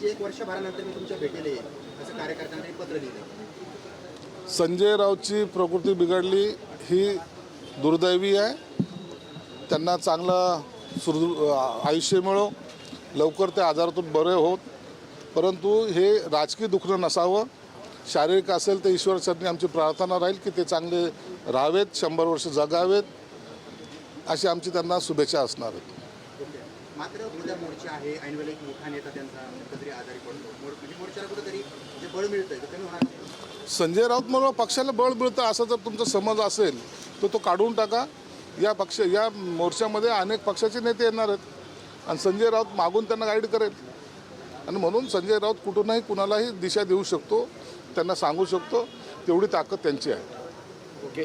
म्हणजे एक वर्षभरानंतर मी तुमच्या भेटीला येईल असं कार्यकर्त्यांनी पत्र लिहिलं संजय रावची प्रकृती बिघडली ही दुर्दैवी आहे. त्यांना चांगलं सुरू आयुष्य मिळो. लवकर त्या आजारातून बरे होत. परंतु हे राजकीय दुखणं नसावं. शारीरिक असेल तर ईश्वरचरणी आमची प्रार्थना राहील की ते चांगले राहावेत शंभर वर्ष जगावेत. अशी आमची त्यांना शुभेच्छा असणार आहेत. ओके. मात्र उद्या मोर्चा आहे ऐनवेळी एक मोठा नेता त्यांचा कुठेतरी आजारी पडतो. मोर- म्हणजे मोर्चाला कुठेतरी जे बळ मिळतंय ते कमी होणार नाही. संजय राऊत म्हणून पक्षाला बळ मिळतं असा जर तुमचा समज असेल तर तो काढून टाका. या पक्ष या मोर्चामध्ये अनेक पक्षाचे नेते येणार आहेत. आणि संजय राऊत मागून त्यांना गाईड करेल. आणि म्हणून संजय राऊत कुठूनही कुणालाही दिशा देऊ शकतो त्यांना सांगू शकतो. तेवढी ताकद त्यांची आहे. ओके.